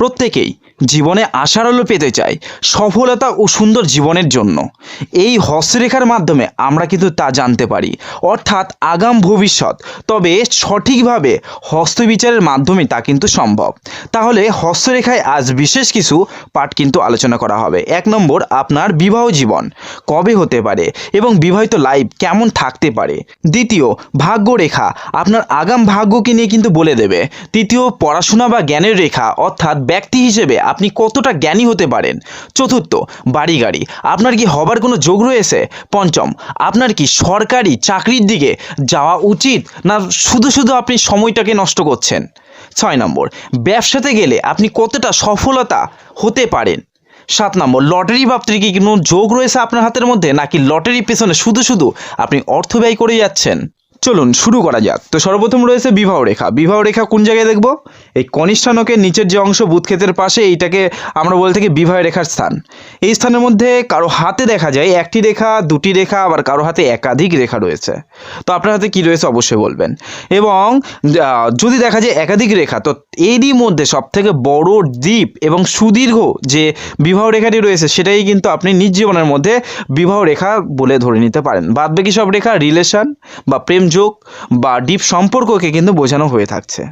প্রত্যেকেই জীবনে আশার আলো পেতে চায় সফলতা ও সুন্দর জীবনের জন্য। এই হস্তরেখার মাধ্যমে আমরা কিন্তু তা জানতে পারি। অর্থাৎ আগাম ভবিষ্যৎ। তবে সঠিকভাবে হস্তবিচারের মাধ্যমে তা কিন্তু সম্ভব। তাহলে হস্তরেখায় আজ বিশেষ কিছু পাঠ কিন্তু আলোচনা করা হবে। এক নম্বর, আপনার বিবাহ জীবন কবে হতে পারে এবং বিবাহিত লাইফ কেমন থাকতে পারে? দ্বিতীয়, ভাগ্যরেখা আপনার আগাম ভাগ্যকে নিয়ে কিন্তু বলে দেবে। তৃতীয়, পড়াশোনা বা জ্ঞানের রেখা অর্থাৎ ব্যক্তি হিসেবে আপনি কতটা জ্ঞানী হতে পারেন? চতুর্থ বাড়ি গাড়ি আপনার কি হবার কোনো যোগ রয়েছে? পঞ্চম আপনার কি সরকারি চাকরির দিকে যাওয়া উচিত না শুধু শুধু আপনি সময়টাকে নষ্ট করছেন? ছয় নম্বর, ব্যবসাতে গেলে আপনি কতটা সফলতা হতে পারেন? সাত নম্বর, লটারি ভাবতে কি কোনো যোগ রয়েছে আপনার হাতের মধ্যে নাকি লটারির পেছনে শুধু শুধু আপনি অর্থ ব্যয় করে যাচ্ছেন? চলুন শুরু করা যাক। তো সর্বপ্রথম রয়েছে বিবাহ রেখা। বিবাহ রেখা কোন জায়গায় দেখব? এই কনিষ্ঠানকের নিচের যে অংশ বুধক্ষেতের পাশে, এইটাকে আমরা বলে থাকি বিবাহ রেখার স্থান। এই স্থানের মধ্যে কারও হাতে দেখা যায় একটি রেখা, দুটি রেখা, আবার কারও হাতে একাধিক রেখা রয়েছে। তো আপনার হাতে কি রয়েছে অবশ্যই বলবেন। এবং যদি দেখা যায় একাধিক রেখা, তো এরই মধ্যে সব থেকে বড় দ্বীপ এবং সুদীর্ঘ যে বিবাহ রেখাটি রয়েছে, সেটাই কিন্তু আপনি নিজ জীবনের মধ্যে বিবাহ রেখা বলে ধরে নিতে পারেন। বাদ বাকি সব রেখা রিলেশন বা প্রেমযোগ বা ডিপ সম্পর্ককে কিন্তু বোঝানো হয়ে থাকছে।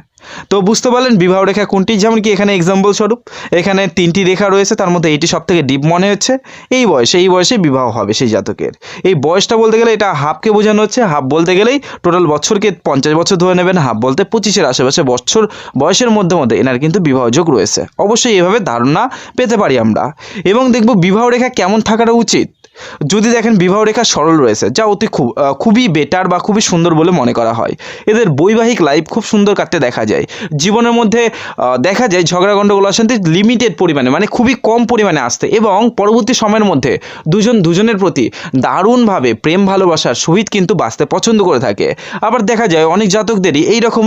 তো বুঝতে পারলেন, বিবাহ রেখা কোনটি? যেমন কি এখানে এক্সাম্পল স্বরূপ, এখানে তিনটি রেখা রয়েছে, তার মধ্যে এইটি সব থেকে ডিপ মনে হচ্ছে। এই বয়সে এই বয়সে বিবাহ হবে সেই জাতকের। এই বয়সটা বলতে গেলে এটা হাফকে বোঝানো হচ্ছে। হাফ বলতে গেলেই টোটাল বছরকে পঞ্চাশ বছর ধরে নেবেন হাফ বলতে পঁচিশের আশেপাশে বছর, বয়সের মধ্যে মধ্যে এনার কিন্তু বিবাহযোগ রয়েছে। অবশ্যই এভাবে ধারণা পেতে পারি আমরা। এবং দেখব বিবাহ রেখা কেমন থাকাটা উচিত। যদি দেখেন বিবাহ রেখা সরল রয়েছে, যা অতি খুব খুবই বেটার বা খুবই সুন্দর বলে মনে করা হয়। এদের বৈবাহিক লাইফ খুব সুন্দর কাটতে দেখা যায়। জীবনের মধ্যে দেখা যায় ঝগড়া গণ্ডগোল অশান্তি লিমিটেড পরিমাণে মানে খুবই কম পরিমাণে আসতে এবং পরবর্তী সময়ের মধ্যে দুজন দুজনের প্রতি দারুণভাবে প্রেম, ভালোবাসার সহিত কিন্তু বাঁচতে পছন্দ করে থাকে। আবার দেখা যায় অনেক জাতকদেরই এই রকম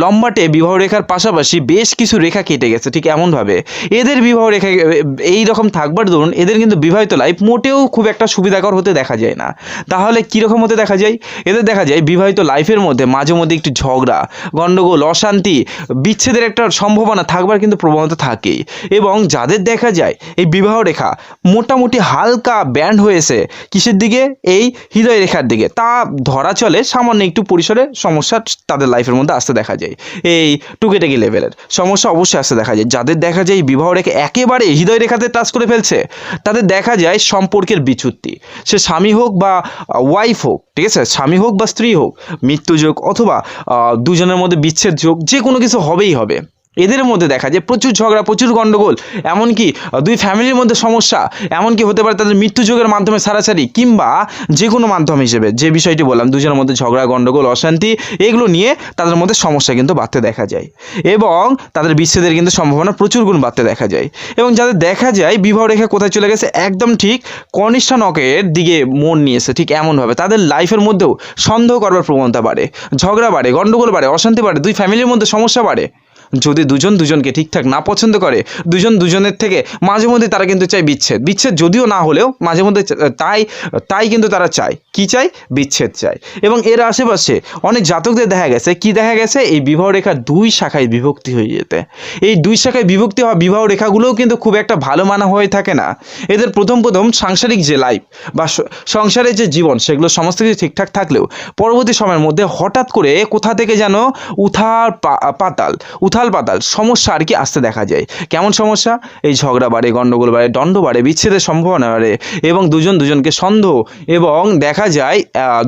লম্বাটে বিবাহ রেখার পাশাপাশি বেশ কিছু রেখা কেটে গেছে, ঠিক এমনভাবে। এদের বিবাহ রেখা এই রকম থাকবার দরুন এদের কিন্তু বিবাহিত লাইফ মোটেও খুব একটা সুবিধাকর হতে দেখা যায় না। তাহলে কীরকম হতে দেখা যায়? এদের দেখা যায় বিবাহিত লাইফের মধ্যে মাঝে মধ্যে একটু ঝগড়া গণ্ডগোল অশান্তি, বিচ্ছেদের একটা সম্ভাবনা থাকবার কিন্তু প্রবণতা থাকেই। এবং যাদের দেখা যায়, এই বিবাহ রেখা মোটামুটি হালকা ব্যান্ড হয়েছে কিসের দিকে? এই হৃদয় রেখার দিকে। তা ধরা চলে সামান্য একটু পরিসরে সমস্যা তাদের লাইফের মধ্যে আসতে দেখা যায়। এই টুকেটাকি লেভেলের সমস্যা অবশ্যই আসতে দেখা যায়। যাদের দেখা যায় বিবাহ রেখা একেবারে হৃদয় রেখাতে টাচ করে ফেলছে, তাদের দেখা যায় সম্পর্কের বিচ্যুতি। সে স্বামী হোক বা ওয়াইফ হোক, ঠিক আছে? স্বামী হোক বা স্ত্রী হোক মৃত্যু যোগ অথবা দুজনের মধ্যে বিচ্ছেদ যোগ, যে কোনো কিছু হবেই হবে। এদের মধ্যে দেখা যায় প্রচুর ঝগড়া, প্রচুর গণ্ডগোল এমনকি দুই ফ্যামিলির মধ্যে সমস্যা, এমনকি হতে পারে তাদের মৃত্যু যোগের মাধ্যমে সারাসারি, কিংবা যে কোনো মাধ্যম হিসেবে, যে বিষয়টি বললাম, দুজনের মধ্যে ঝগড়া গণ্ডগোল অশান্তি, এগুলো নিয়ে তাদের মধ্যে সমস্যা কিন্তু বাড়তে দেখা যায়। এবং তাদের বিচ্ছেদের কিন্তু সম্ভাবনা প্রচুর গুণ বাড়তে দেখা যায়। এবং যাদের দেখা যায়, বিবাহ রেখা কোথায় চলে গেছে, একদম ঠিক কনিষ্ঠা নকের দিকে মন নিয়েছে, ঠিক এমনভাবে। তাদের লাইফের মধ্যেও সন্দেহ করবার প্রবণতা বাড়ে, ঝগড়া বাড়ে গণ্ডগোল বাড়ে, অশান্তি বাড়ে, দুই ফ্যামিলির মধ্যে সমস্যা বাড়ে। যদি দুজন দুজনকে ঠিকঠাক না পছন্দ করে, দুজন দুজনের থেকে মাঝে মধ্যে তারা কিন্তু চায় বিচ্ছেদ। বিচ্ছেদ যদিও না হলেও মাঝে মধ্যে তাই তাই কিন্তু তারা চায়। কি চায়? বিচ্ছেদ চায়। এবং এর আশেপাশে অনেক জাতকদের দেখা গেছে। কি দেখা গেছে? এই বিবাহ রেখা দুই শাখায় বিভক্তি হয়ে যেতে। এই দুই শাখায় বিভক্তি হওয়া বিবাহ রেখাগুলোও কিন্তু খুব একটা ভালো মানা হয়ে থাকে না। এদের প্রথম প্রথম সাংসারিক যে লাইফ বা সংসারের যে জীবন, সেগুলো সমস্ত কিছু ঠিকঠাক থাকলেও পরবর্তী সময়ের মধ্যে হঠাৎ করে কোথা থেকে যেন উথাল পা- পাতাল উথাল পাতাল, সমস্যা আর কি আসতে দেখা যায়। কেমন সমস্যা? এই ঝগড়া বাড়ে গণ্ডগোল বাড়ে, দণ্ড বাড়ে, বিচ্ছেদের সম্ভাবনা বাড়ে এবং দুজন দুজনকে সন্দেহ এবং দেখা যায়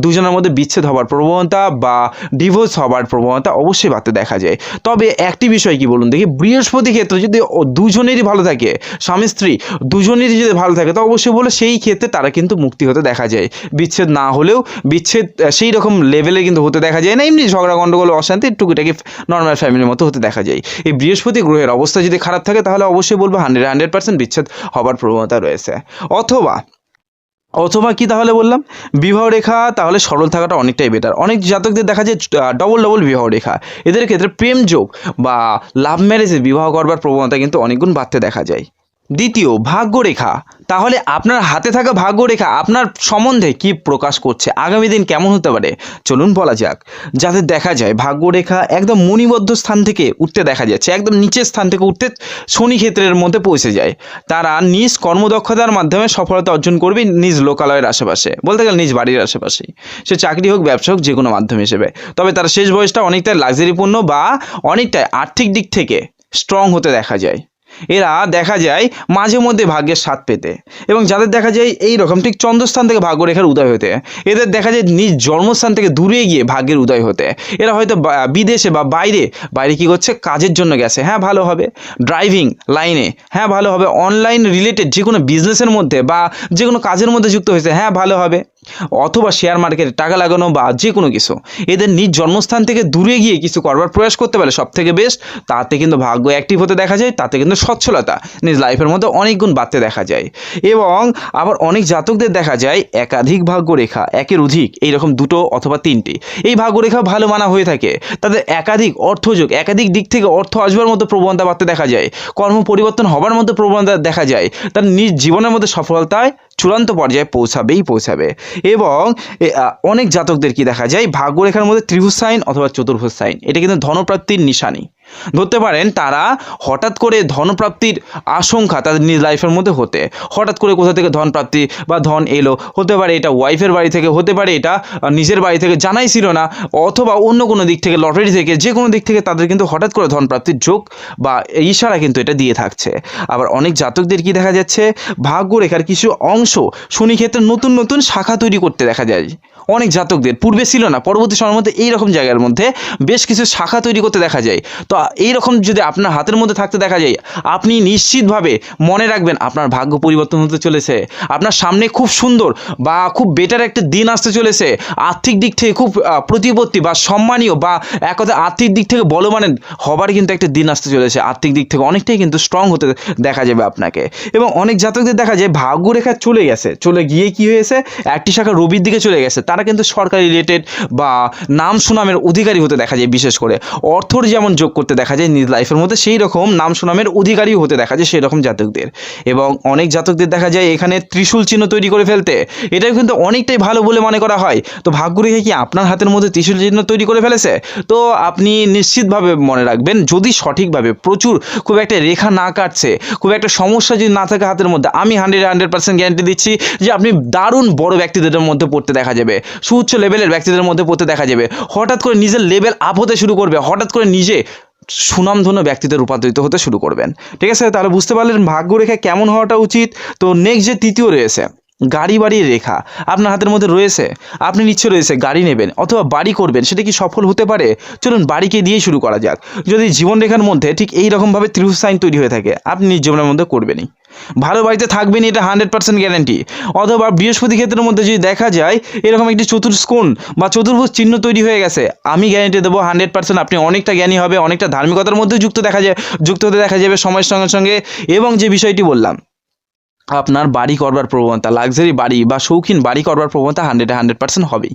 দুজনের মধ্যে বিচ্ছেদ হবার প্রবণতা বা ডিভোর্স হবার প্রবণতা অবশ্যই বাড়তে দেখা যায়। তবে একটি বিষয় কি বলুন দেখি, বৃহস্পতি ক্ষেত্রে যদি দুজনেরই ভালো থাকে, স্বামী স্ত্রী দুজনেরই যদি ভালো থাকে, তো অবশ্যই বলে সেই ক্ষেত্রে তারা কিন্তু মুক্তি হতে দেখা যায়। বিচ্ছেদ না হলেও বিচ্ছেদ সেই রকম লেভেলে কিন্তু হতে দেখা যায় না। এমনি ঝগড়া গণ্ডগোল অশান্তি, টুকিটাকি নর্মাল ফ্যামিলির মতো হতে দেখা যায়। এই বৃহস্পতি গ্রহের অবস্থা যদি খারাপ থাকে, তাহলে অবশ্যই বলব হান্ড্রেড হান্ড্রেড পার্সেন্ট বিচ্ছেদ হবার প্রবণতা রয়েছে। অথবা অথবা কি তাহলে বললাম? বিবাহ রেখা, তাহলে সরল থাকাটা অনেকটাই বেটার অনেক জাতকদের দেখা যায় ডবল ডবল বিবাহ রেখা। এদের ক্ষেত্রে প্রেম যোগ বা লাভ ম্যারেজে বিবাহ করবার প্রবণতা কিন্তু অনেকগুণ বাড়তে দেখা যায়। দ্বিতীয়, ভাগ্যরেখা। তাহলে আপনার হাতে থাকা ভাগ্যরেখা আপনার সম্বন্ধে কি প্রকাশ করছে? আগামী দিন কেমন হতে পারে? চলুন বলা যাক। যাতে দেখা যায়, ভাগ্যরেখা একদম মণিবদ্ধ স্থান থেকে উঠতে দেখা যাচ্ছে, একদম নিচের স্থান থেকে উঠতে শনি ক্ষেত্রের মধ্যে পৌঁছে যায়। তারা নিজ কর্মদক্ষতার মাধ্যমে সফলতা অর্জন করবে নিজ লোকালয়ের আশেপাশে, বলতে গেলে নিজ বাড়ির আশেপাশে। সে চাকরি হোক, ব্যবসা হোক যে কোনো মাধ্যম হিসেবে। তবে তার শেষ বয়সটা অনেকটাই লাক্সারিপূর্ণ বা অনেকটাই আর্থিক দিক থেকে স্ট্রং হতে দেখা যায়। এরা দেখা যায় মাঝে মধ্যে ভাগ্যের স্বাদ পেতে। এবং যাদের দেখা যায় এই রকম, ঠিক চন্দ্রস্থান থেকে ভাগ্যরেখার উদয় হতে, এদের দেখা যায় নিজ জন্মস্থান থেকে দূরে গিয়ে ভাগ্যের উদয় হতে। এরা হয়তো বিদেশে বা বাইরে বাইরে কি করছে? কাজের জন্য গেছে। হ্যাঁ ভালো হবে। ড্রাইভিং লাইনে হ্যাঁ ভালো হবে। অনলাইন রিলেটেড যে কোনো বিজনেসের মধ্যে বা যে কোনো কাজের মধ্যে যুক্ত হয়েছে হ্যাঁ ভালো হবে। অথবা শেয়ার মার্কেটে টাকা লাগানো বা যে কোনো কিছু। এদের নিজ জন্মস্থান থেকে দূরে গিয়ে কিছু করবার প্রয়াস করতে পারে সব থেকে বেস্ট তাতে কিন্তু ভাগ্য অ্যাক্টিভ হতে দেখা যায়, তাতে কিন্তু সচ্ছলতা নিজ লাইফের মধ্যে অনেক গুণ বাড়তে দেখা যায়। এবং আবার অনেক জাতকদের দেখা যায়, একাধিক ভাগ্যরেখা, একের অধিক, এইরকম দুটো অথবা তিনটি। এই ভাগ্যরেখা ভালো মানা হয়ে থাকে। তাদের একাধিক অর্থযোগ, একাধিক দিক থেকে অর্থ আসবার মতো প্রবণতা বাড়তে দেখা যায়। কর্ম পরিবর্তন হবার মতো প্রবণতা দেখা যায়। তার নিজ জীবনের মধ্যে সফলতায় চূড়ান্ত পর্যায়ে পৌঁছাবেই পৌঁছাবে। এবং অনেক জাতকদের কি দেখা যায়? ভাগ্যরেখার মধ্যে ত্রিভুজ সাইন অথবা চতুর্ভুজ সাইন। এটা কিন্তু ধনপ্রাপ্তির নিশানি। ধরতে পারেন তারা হঠাৎ করে ধনপ্রাপ্তির আশঙ্কা তাদের নিজ লাইফের মধ্যে হতে, হঠাৎ করে কোথা থেকে ধন প্রাপ্তি বা ধন এলো? হতে পারে এটা ওয়াইফের বাড়ি থেকে, হতে পারে এটা নিজের বাড়ি থেকে জানাই ছিল না, অথবা অন্য কোনো দিক থেকে লটারি থেকে, যে কোনো দিক থেকে তাদের কিন্তু হঠাৎ করে ধন প্রাপ্তির যোগ বা ইশারা কিন্তু এটা দিয়ে থাকছে। আবার অনেক জাতকদের কি দেখা যাচ্ছে? ভাগ্যরেখার কিছু অংশ শনি ক্ষেত্রে নতুন নতুন শাখা তৈরি করতে দেখা যায়। অনেক জাতকদের। পূর্বে ছিল না, পরবর্তী সময়ের মধ্যে এইরকম জায়গার মধ্যে বেশ কিছু শাখা তৈরি করতে দেখা যায়। তো এইরকম যদি আপনার হাতের মধ্যে থাকতে দেখা যায়, আপনি নিশ্চিতভাবে মনে রাখবেন আপনার ভাগ্য পরিবর্তন হতে চলেছে। আপনার সামনে খুব সুন্দর বা খুব বেটার একটা দিন আসতে চলেছে। আর্থিক দিক থেকে খুব প্রতিপত্তি বা সম্মানীয় বা এক কথা আর্থিক দিক থেকে বলমানের হবার কিন্তু একটা দিন আসতে চলেছে। আর্থিক দিক থেকে অনেকটাই কিন্তু স্ট্রং হতে দেখা যাবে আপনাকে। এবং অনেক জাতকদের দেখা যায় ভাগ্যরেখা চলে গেছে। চলে গিয়ে কি হয়েছে? একটি শাখা রবির দিকে চলে গেছে। তারা কিন্তু সরকারি রিলেটেড বা নাম সুনামের অধিকারী হতে দেখা যায় বিশেষ করে। অর্থর যেমন যোগ করতে দেখা যায় নিজ লাইফের মধ্যে, সেই রকম নাম সুনামের অধিকারী হতে দেখা যায় সেই রকম জাতকদের। এবং অনেক জাতকদের দেখা যায় এখানে ত্রিশূল চিহ্ন তৈরি করে ফেলতে। এটাও কিন্তু অনেকটাই ভালো বলে মনে করা হয়। তো ভাগ্যরেখা কি আপনার হাতের মধ্যে ত্রিশূল চিহ্ন তৈরি করে ফেলেছে? তো আপনি নিশ্চিতভাবে মনে রাখবেন, যদি সঠিকভাবে প্রচুর খুব একটা রেখা না কাটছে, খুব একটা সমস্যা যদি না থাকে হাতের মধ্যে, আমি হান্ড্রেড হান্ড্রেড পার্সেন্ট গ্যারান্টি দিচ্ছি যে আপনি দারুণ বড় ব্যক্তিদের মধ্যে পড়তে দেখা যাবে। সুউচ্চ লেভেলের ব্যক্তিদের মধ্যে পড়তে দেখা যাবে। হঠাৎ করে নিজের লেভেল আপ হতে শুরু করবে, হঠাৎ করে নিজে সুনামধন্য ব্যক্তিতে রূপান্তরিত হতে শুরু করবেন। ঠিক আছে? তাহলে বুঝতে পারলেন ভাগ্যরেখা কেমন হওয়াটা উচিত। তো নেক্সট যে তৃতীয় রয়েছে, গাড়ি বাড়ির রেখা। আপনার হাতের মধ্যে রয়েছে, আপনি ইচ্ছে রয়েছে, গাড়ি নেবেন অথবা বাড়ি করবেন, সেটা কি সফল হতে পারে? চলুন বাড়িকে দিয়ে শুরু করা যাক। যদি জীবনরেখার মধ্যে ঠিক এই রকমভাবে ত্রিভুজ সাইন তৈরি হয়ে থাকে, আপনি জীবনের মধ্যে করবেনই। ভালো বাড়িতে থাকবেনই এটা হান্ড্রেড পার্সেন্ট গ্যারান্টি। অথবা বৃহস্পতি ক্ষেত্রের মধ্যে যদি দেখা যায়, এরকম একটি চতুর্স্কোণ বা চতুর্ভুজ চিহ্ন তৈরি হয়ে গেছে, আমি গ্যারান্টি দেবো হান্ড্রেড পার্সেন্ট আপনি অনেকটা জ্ঞানী হবে, অনেকটা ধার্মিকতার মধ্যেও যুক্ত দেখা যায়, যুক্ত হতে দেখা যাবে সময়ের সঙ্গে সঙ্গে। এবং যে বিষয়টি বললাম, আপনার বাড়ি করবার প্রবণতা, লাক্সারি বাড়ি বা শৌখিন বাড়ি করবার প্রবণতা হান্ড্রেড হান্ড্রেড পার্সেন্ট হবেই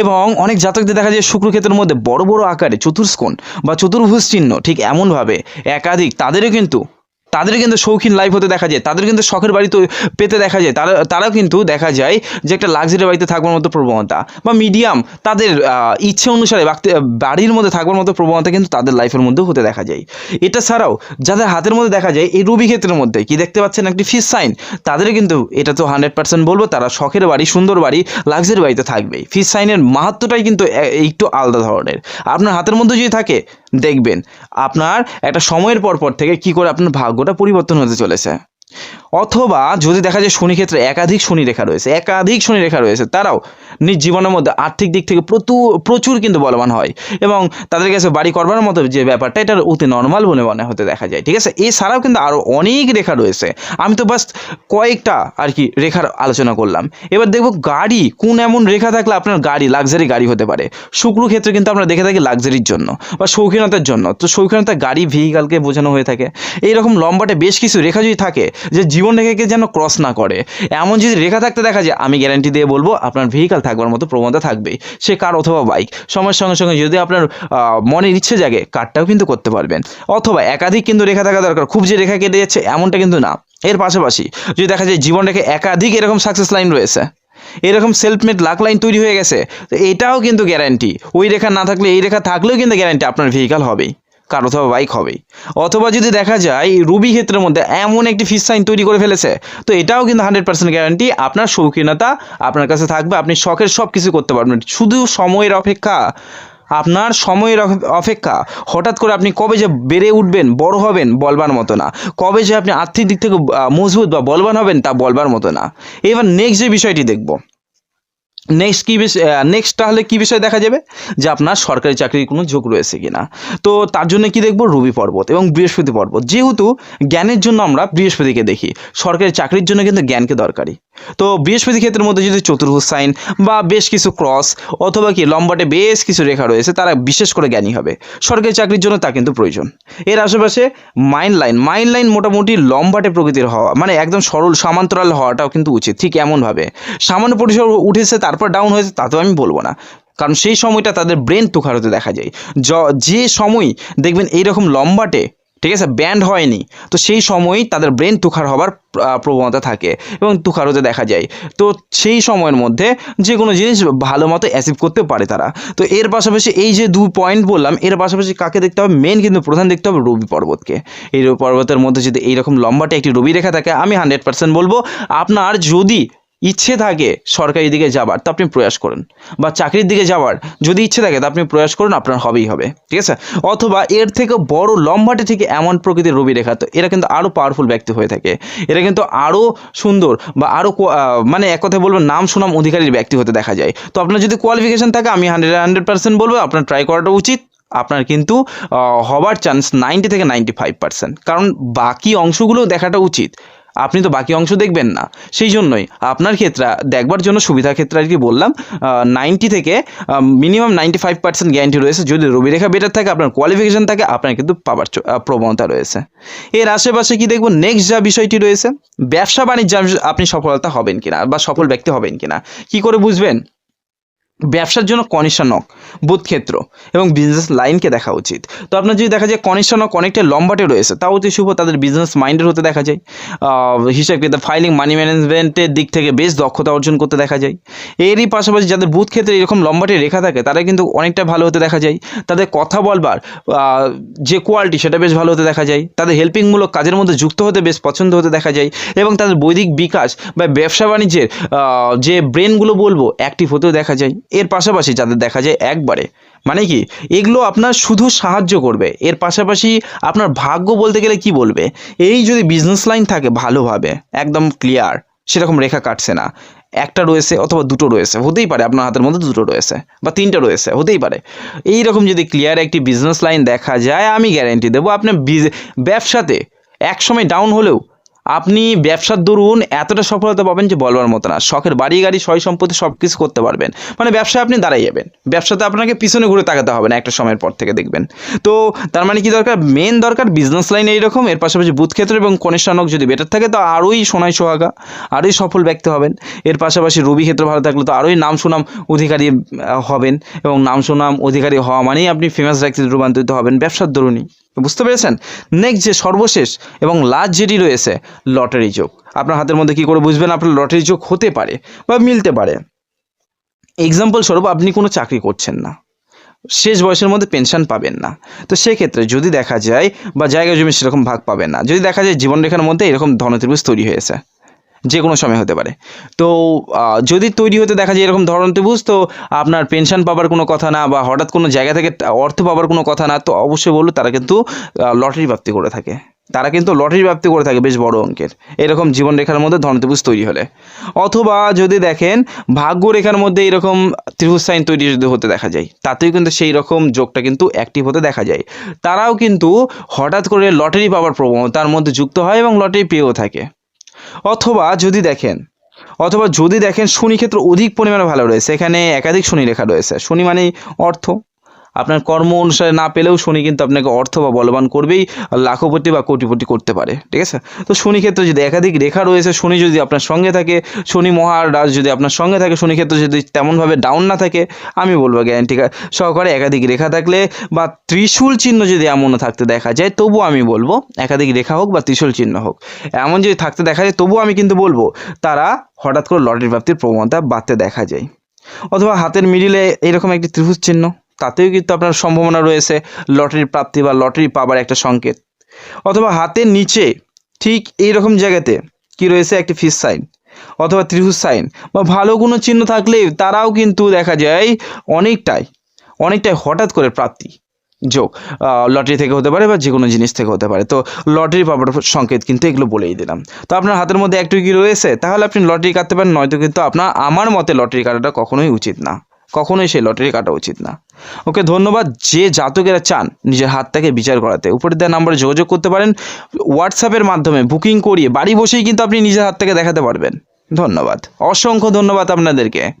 এবং অনেক জাতকদের দেখা যায় শুক্রক্ষেত্রের মধ্যে বড় বড় আকারে চতুর্স্কোণ বা চতুর্ভুজ চিহ্ন ঠিক এমনভাবে একাধিক, তাদেরও কিন্তু তাদের কিন্তু শৌখিন লাইফ হতে দেখা যায়। তাদের কিন্তু শখের বাড়ি তো পেতে দেখা যায়। তারা, তারাও কিন্তু দেখা যায় যে একটা লাক্সারি বাড়িতে থাকবার মতো প্রবণতা বা মিডিয়াম তাদের ইচ্ছে অনুসারে বাড়ির মধ্যে থাকবার মতো প্রবণতা কিন্তু তাদের লাইফের মধ্যে হতে দেখা যায়। এটা ছাড়াও যাদের হাতের মধ্যে দেখা যায় এই রবি ক্ষেত্রের মধ্যে কি দেখতে পাচ্ছেন একটি ফিস সাইন তাদের কিন্তু এটা তো হান্ড্রেড পার্সেন্ট বলব, তারা শখের বাড়ি, সুন্দর বাড়ি লাক্সারি বাড়িতে থাকবেই। ফিস সাইনের মাহাত্মটাই কিন্তু একটু আলাদা ধরনের। আপনার হাতের মধ্যে যদি থাকে দেখবেন। আপনার একটা সময়ের পর পর থেকে কি করে আপনার ভাগ্যটা পরিবর্তন হতে চলেছে। অথবা যদি দেখা যায় শনি ক্ষেত্রে একাধিক শনি রেখা রয়েছে, একাধিক শনি রেখা রয়েছে, তারাও নিজ জীবনের মধ্যে আর্থিক দিক থেকে প্রচুর প্রচুর কিন্তু বলবান হয় এবং তাদের কাছে বাড়ি করবার মতো যে ব্যাপারটা এটা অতি নর্মাল বলে মনে হতে দেখা যায়, ঠিক আছে? এছাড়াও কিন্তু আরও অনেক রেখা রয়েছে। আমি তো বাস কয়েকটা আর কি রেখার আলোচনা করলাম। এবার দেখব গাড়ি, কোন এমন রেখা থাকলে আপনার গাড়ি লাক্সারি গাড়ি হতে পারে? শুক্র ক্ষেত্রে কিন্তু আমরা দেখে থাকি লাক্সারির জন্য বা শৌখিনতার জন্য। তো শৌখিনতা গাড়ি ভেহিকালকে বোঝানো হয়ে থাকে। এইরকম লম্বাটে বেশ কিছু রেখা যদি থাকে, যে জীবন রেখাকে যেন ক্রস না করে। এমন যদি রেখা থাকতে দেখা যায়, আমি গ্যারান্টি দিয়ে বলব, আপনার ভেহিকাল থাকবার মতো প্রবণতা থাকবেই সে কার অথবা বাইক সময়ের সঙ্গে সঙ্গে যদি আপনার মনের ইচ্ছে জাগে কারটাও কিন্তু করতে পারবেন। অথবা একাধিক কিন্তু রেখা থাকা দরকার, খুব যে রেখা কেটে যাচ্ছে, এমনটা কিন্তু না। এর পাশাপাশি যদি দেখা যায় জীবন রেখে একাধিক এরকম সাকসেস লাইন রয়েছে, এরকম সেলফ মেড লাক লাইন তৈরি হয়ে গেছে, তো এটাও কিন্তু গ্যারান্টি ওই রেখা না থাকলে, এই রেখা থাকলেও কিন্তু গ্যারান্টি আপনার ভেহিকাল হবেই। কার অথবা বাইক হবেই। অথবা যদি দেখা যায় রুবি ক্ষেত্রের মধ্যে এমন একটি ফিস সাইন তৈরি করে ফেলেছে, তো এটাও কিন্তু হান্ড্রেড পার্সেন্ট গ্যারান্টি আপনার শৌখিনতা আপনার কাছে থাকবে, আপনি শখের সব কিছু করতে পারবেন। শুধু সময়ের অপেক্ষা, আপনার সময়ের অপেক্ষা, হঠাৎ করে আপনি কবে যে বেড়ে উঠবেন, বড় হবেন, বলবার মতো না। কবে যে আপনি আর্থিক দিক থেকে মজবুত বা বলবান হবেন, তা বলবার মতো না। এবার নেক্সট যে বিষয়টি দেখব। নেক্সট কী বিষয় নেক্সট তাহলে কী বিষয় দেখা যাবে? যে আপনার সরকারি চাকরির কোনো যোগ রয়েছে কি না তো তার জন্য কি দেখব? রবি পর্বত এবং বৃহস্পতি পর্বত। যেহেতু জ্ঞানের জন্য আমরা বৃহস্পতিকে দেখি, সরকারি চাকরির জন্য কিন্তু জ্ঞানকে দরকারি। তো বৃহস্পতি ক্ষেত্রের মধ্যে যদি চতুর্ভুজ সাইন বা বেশ কিছু ক্রস অথবা কি লম্বাটে বেশ কিছু রেখা রয়েছে, তারা বিশেষ করে জ্ঞানী হবে। সরকারি চাকরির জন্য তা কিন্তু প্রয়োজন। এর আশেপাশে মাইন্ড লাইন মাইন্ড লাইন মোটামুটি লম্বাটে প্রকৃতির হওয়া মানে একদম সরল, সমান্তরাল হওয়াটাও কিন্তু উচিত, ঠিক এমনভাবে। সামান্য পরিসর উঠেছে, তারপর ডাউন হয়েছে তা তো আমি বলব না। কারণ সেই সময়টা তাদের ব্রেন তুখার হতে দেখা যায়। য- যে সময় দেখবেন এইরকম লম্বাটে ঠিক আছে? ব্যান্ড হয়নি। তো সেই সময়ই তাদের ব্রেন তুখার হবার প্রবণতা থাকে এবং তুখার হতে দেখা যায়। তো সেই সময়ের মধ্যে যে কোনো জিনিস ভালো মতো অ্যাচিভ করতে পারে তারা। তো এর পাশাপাশি এই যে দু পয়েন্ট বললাম, এর পাশাপাশি কাকে দেখতে হবে? মেন কিন্তু প্রধান দেখতে হবে রবি পর্বতকে। এই রবি পর্বতের মধ্যে যদি এইরকম লম্বাটে একটি রবি রেখা থাকে, আমি হান্ড্রেড পার্সেন্ট বলব, আপনার যদি ইচ্ছে থাকে সরকারি দিকে যাবার, তো আপনি প্রয়াস করুন। বা চাকরির দিকে যাওয়ার যদি ইচ্ছে থাকে, তো আপনি প্রয়াস করুন, আপনার হবেই হবে। ঠিক আছে? অথবা এর থেকে বড় লম্বাটে থেকে এমন প্রকৃতির রবি রেখা তো এরা কিন্তু আরও পাওয়ারফুল ব্যক্তি হয়ে থাকে। এরা কিন্তু আরও সুন্দর বা আরও মানে এক কথায় বলব, নাম সুনাম অধিকারীর ব্যক্তি হতে দেখা যায়। তো আপনার যদি কোয়ালিফিকেশন থাকে, আমি হান্ড্রেড হান্ড্রেড পার্সেন্ট বলব, আপনার ট্রাই করাটা উচিত। আপনার কিন্তু হবার চান্স নাইনটি থেকে নাইনটি ফাইভ পার্সেন্ট কারণ বাকি অংশগুলো দেখাটা উচিত। আপনি তো বাকি অংশ দেখবেন না। সেই জন্যই আপনার ক্ষেত্রে দেখবার জন্য সুবিধা ক্ষেত্রে আর কি বললাম নাইনটি থেকে minimum ninety five percent guarantee রয়েছে। যদি রবিরেখা বেটার থাকে, আপনার কোয়ালিফিকেশান থাকে, আপনার কিন্তু পাওয়ার প্রবণতা রয়েছে। এর আশেপাশে কি দেখব? নেক্সট যা বিষয়টি রয়েছে ব্যবসা বাণিজ্য আপনি সফলতা হবেন কিনা বা সফল ব্যক্তি হবেন কিনা। কি করে বুঝবেন? ব্যবসার জন্য কনিষ্ঠানক বুধ ক্ষেত্র এবং বিজনেস লাইনকে দেখা উচিত। তো আপনার যদি দেখা যায় কনিষ্ঠানক অনেকটা লম্বাটে রয়েছে, তাও অতি শুভ তাদের বিজনেস মাইন্ডের হতে দেখা যায়। হিসাব ফাইলিং মানি ম্যানেজমেন্টের দিক থেকে বেশ দক্ষতা অর্জন করতে দেখা যায়। এরই পাশাপাশি যাদের বুধ ক্ষেত্রে এরকম লম্বাটে রেখা থাকে তারা কিন্তু অনেকটা ভালো হতে দেখা যায়। তাদের কথা বলবার যে কোয়ালিটি সেটা বেশ ভালো হতে দেখা যায়। তাদের হেল্পিংমূলক কাজের মধ্যে যুক্ত হতে বেশ পছন্দ হতে দেখা যায় এবং তাদের বৈদিক বিকাশ বা ব্যবসা বাণিজ্যের যে ব্রেনগুলো বলব অ্যাক্টিভ হতেও দেখা যায়। এর পাশাপাশি যাদের দেখা যায় একবারে মানে কি, এগুলো আপনার শুধু সাহায্য করবে। এর পাশাপাশি আপনার ভাগ্য বলতে গেলে কি বলবে? এই যদি বিজনেস লাইন থাকে ভালোভাবে, একদম ক্লিয়ার সেরকম রেখা কাটছে না। একটা রয়েছে অথবা দুটো রয়েছে, হতেই পারে আপনার হাতের মধ্যে দুটো রয়েছে বা তিনটা রয়েছে, হতেই পারে। এই রকম যদি ক্লিয়ার একটি বিজনেস লাইন দেখা যায়, আমি গ্যারেন্টি দেবো আপনার ব্যবসাতে একসময় ডাউন হলেও আপনি ব্যবসার দরুন এতটা সফলতা পাবেন যে বলবার মতো না। শখের বাড়ি, গাড়ি সয় সম্পত্তি সব কিছু করতে পারবেন। মানে ব্যবসায় আপনি দাঁড়াই যাবেন। ব্যবসাতে আপনাকে পিছনে ঘুরে তাকাতে হবে না একটা সময়ের পর থেকে দেখবেন। তো তার মানে কি দরকার? মেন দরকার বিজনেস লাইন এইরকম। এর পাশাপাশি বুথ ক্ষেত্র এবং কনিষ্ঠানক যদি বেটার থাকে, তো আরোই সোনাই সোহাগা, আরোই সফল ব্যক্তি হবেন। এর পাশাপাশি রবি ক্ষেত্র ভালো থাকলে তো আরোই নাম সুনাম অধিকারী হবেন। এবং নাম সুনাম অধিকারী হওয়া মানেই আপনি ফেমাস ব্যক্তিতে রূপান্তরিত হবেন ব্যবসার দরুনই। বুঝতে পেরেছেন? নেক্সট যে সর্বশেষ এবং লাস্ট যেটি রয়েছে লটারি যোগ আপনার হাতের মধ্যে কি করে বুঝবেন? আপনার লটারি যোগ হতে পারে বা মিলতে পারে। এক্সাম্পল স্বরূপ, আপনি কোনো চাকরি করছেন না। শেষ বয়সের মধ্যে পেনশন পাবেন না। তো সেক্ষেত্রে যদি দেখা যায় বা জায়গা জমি সেরকম ভাগ পাবেন না। যদি দেখা যায় জীবনরেখার মধ্যে এরকম ধনত্রিভুজ তৈরি হয়েছে যে কোনো সময় হতে পারে। তো যদি তৈরি হতে দেখা যায় এরকম ধরন ত্রিভুজ, তো আপনার পেনশন পাবার কোনো কথা না বা হঠাৎ কোনো জায়গা থেকে অর্থ পাবার কোনো কথা না, তো অবশ্যই বলব তারা কিন্তু লটারি প্রাপ্তি করে থাকে। তারা কিন্তু লটারি প্রাপ্তি করে থাকে বেশ বড় অঙ্কের। এরকম জীবনরেখার মধ্যে ধনত্রিভুজ তৈরি হলে। অথবা যদি দেখেন, ভাগ্যরেখার মধ্যে এরকম ত্রিভুজ সাইন তৈরি যদি হতে দেখা যায়, তাতেও কিন্তু সেই রকম যোগটা কিন্তু অ্যাক্টিভ হতে দেখা যায়। তারাও কিন্তু হঠাৎ করে লটারি পাওয়ার প্রবণতার মধ্যে যুক্ত হয় এবং লটারি পেয়েও থাকে। অথবা যদি দেখেন, অথবা যদি দেখেন শনি ক্ষেত্র অধিক পরিমাণে ভালো রয়েছে, এখানে একাধিক শনি রেখা রয়েছে। শনি মানেই অর্থ। আপনার কর্ম অনুসারে না পেলেও শনি কিন্তু আপনাকে অর্থ বা বলবান করবেই লাখপতি বা কোটিপতি করতে পারে, ঠিক আছে? তো শনি ক্ষেত্রে যদি একাধিক রেখা রয়েছে, শনি যদি আপনার সঙ্গে থাকে, শনি মহারাজ যদি আপনার সঙ্গে থাকে, শনি ক্ষেত্রে যদি তেমনভাবে ডাউন না থাকে, আমি বলব গ্যারান্টি সহকারে একাধিক রেখা থাকলে বা ত্রিশূল চিহ্ন যদি এমনও থাকতে দেখা যায়, তবুও আমি বলব একাধিক রেখা হোক বা ত্রিশূল চিহ্ন হোক, এমন যদি থাকতে দেখা যায়, তবুও আমি কিন্তু বলব তারা হঠাৎ করে লটারি প্রাপ্তির প্রবণতা বাড়তে দেখা যায়। অথবা হাতের মিডিলে এরকম একটি ত্রিভুজ চিহ্ন। তাতেও কিন্তু আপনার সম্ভাবনা রয়েছে লটারির প্রাপ্তি বা লটারি পাবার একটা সংকেত। অথবা হাতের নিচে ঠিক এই রকম জায়গাতে কি রয়েছে একটি ফিস সাইন অথবা ত্রিভুজ সাইন বা ভালো কোনো চিহ্ন থাকলে তারাও কিন্তু দেখা যায় অনেকটাই অনেকটাই হঠাৎ করে প্রাপ্তি যোগ লটারি থেকে হতে পারে বা যে কোনো জিনিস থেকে হতে পারে। তো লটারি পাবার সংকেত কিন্তু এগুলো বলেই দিলাম। তো আপনার হাতের মধ্যে একটু কি রয়েছে? তাহলে আপনি লটারি কাটতে পারেন, নয়তো কিন্তু আপনার, আমার মতে লটারি কাটাটা কখনোই উচিত না। কখনোই সেই লটারি কাটা উচিত না। ওকে ধন্যবাদ, যে জাতকেরা চান নিজের হাতটাকে বিচার করাতে। উপরে দেওয়া নাম্বারে যোগাযোগ করতে পারেন। হোয়াটসঅ্যাপের মাধ্যমে বুকিং করিয়ে বাড়ি বসেই কিন্তু আপনি নিজের হাতটাকে দেখাতে পারবেন। ধন্যবাদ। অসংখ্য ধন্যবাদ আপনাদেরকে।